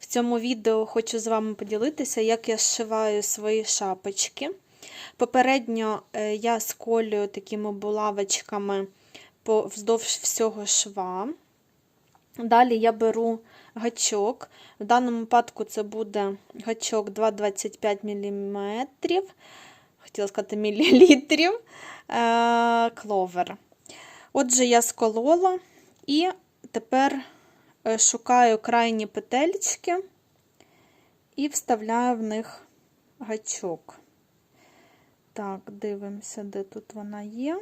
В цьому відео хочу з вами поділитися, як я зшиваю свої шапочки. Попередньо е, я сколюю такими булавочками вздовж всього шва. Далі я беру гачок. В даному випадку це буде гачок 2,25 мм. Хотіла сказати мілілітрів. е, Кловер. Отже, я сколола і тепер шукаю крайні петельки і вставляю в них гачок. Так, дивимося, де тут вона є.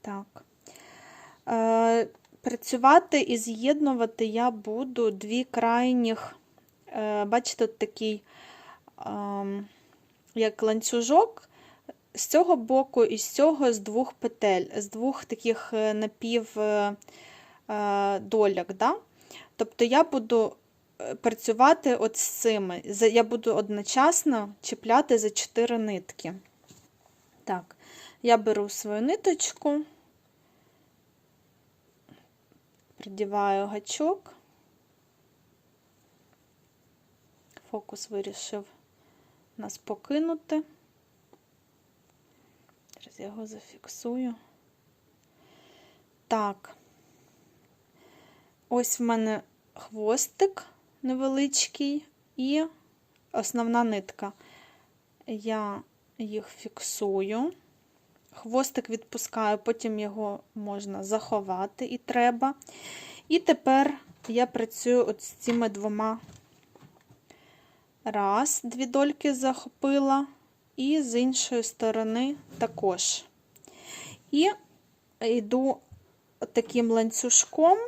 Так. Е, працювати і з'єднувати я буду дві крайніх, е, бачите, такий, е, як ланцюжок, з цього боку і з цього з двох петель, з двох таких е, напів е, е. Да? Тобто я буду працювати от з цими. Я буду одночасно чіпляти за 4 нитки. Так, я беру свою ниточку, придіваю гачок. Фокус вирішив нас покинути. Його зафіксую. Так, ось в мене хвостик невеличкий і основна нитка. Я їх фіксую. Хвостик відпускаю, потім його можна заховати і треба. І тепер я працюю от з цими двома. Раз, дві дольки захопила, і з іншої сторони також. І йду таким ланцюжком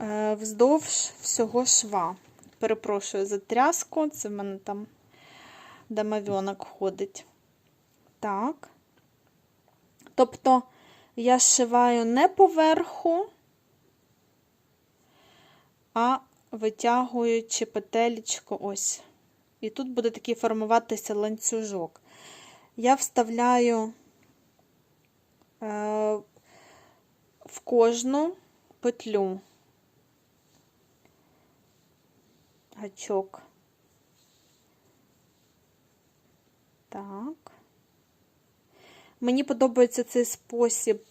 е, вздовж всього шва. Перепрошую за тряску, це в мене там домовенок ходить. Так. Тобто я зшиваю не поверху, а витягуючи петелечку ось. І тут буде такий формуватися ланцюжок. Я вставляю е, в кожну петлю гачок. Так. Мені подобається цей спосіб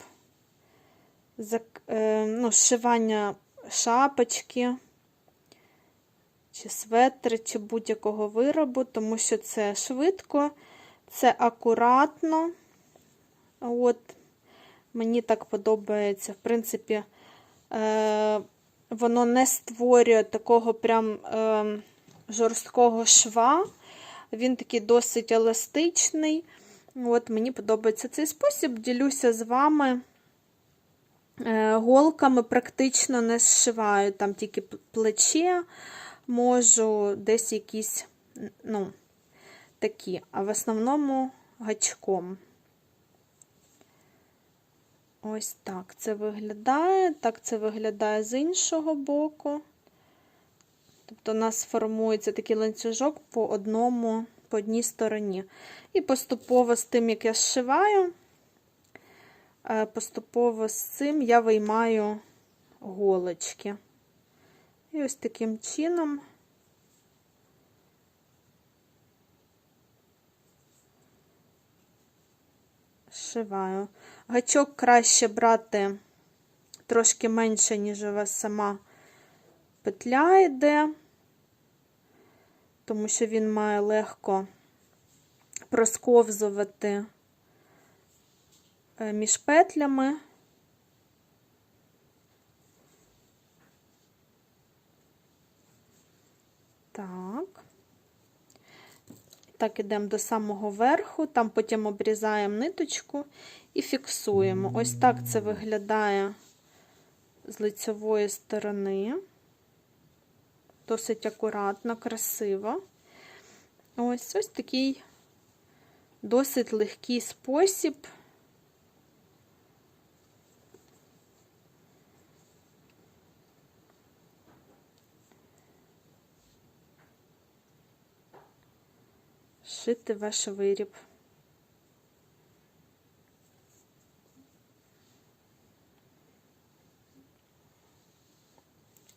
е, ну, зшивання шапочки, чи светри, чи будь-якого виробу, тому що це швидко, це акуратно. От, мені так подобається. В принципі, е, воно не створює такого прям е, жорсткого шва. Він такий досить еластичний. От, Мені подобається цей спосіб. Ділюся з вами. Е, Голками практично не зшиваю, там тільки плече, можу десь якісь, ну, такі, а в основному гачком. Ось так це виглядає. Так це виглядає з іншого боку. Тобто у нас формується такий ланцюжок по одному, по одній стороні. І поступово з тим, як я зшиваю, е, поступово з цим я виймаю голочки. І ось таким чином зшиваю. Гачок краще брати трошки менше, ніж у вас сама петля йде, тому що він має легко просковзувати е, між петлями. Так. Так, ідемо до самого верху, там потім обрізаємо ниточку і фіксуємо. Ось так це виглядає з лицевої сторони. Досить акуратно, красиво. Ось ось такий досить легкий спосіб. шити ваш виріб.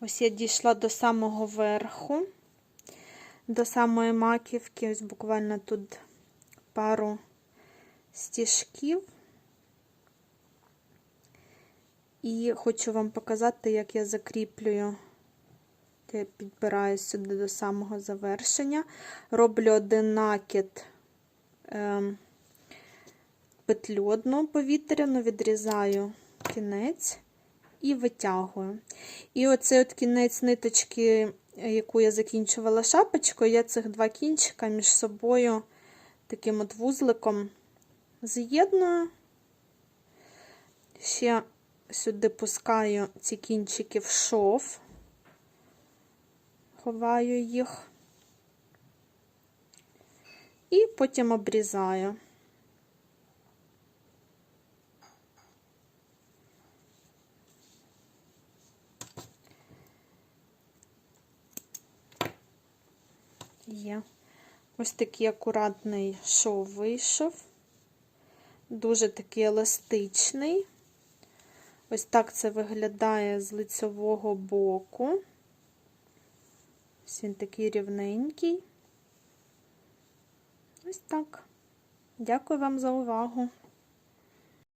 Ось я дійшла до самого верху, до самої маківки, ось буквально тут пару стіжків. І хочу вам показати, як я закріплюю. Я підбираю сюди до самого завершення. Роблю один накид ем, петлю одну повітряну, відрізаю кінець і витягую. І оцей от кінець ниточки, яку я закінчувала шапочкою, я цих два кінчика між собою таким от вузликом з'єдную. Ще сюди пускаю ці кінчики в шов, ховаю їх і потім обрізаю. Є. Ось такий акуратний шов вийшов. Дуже такий еластичний. Ось так це виглядає з лицевого боку. Ось він такий рівненький. Ось так. Дякую вам за увагу.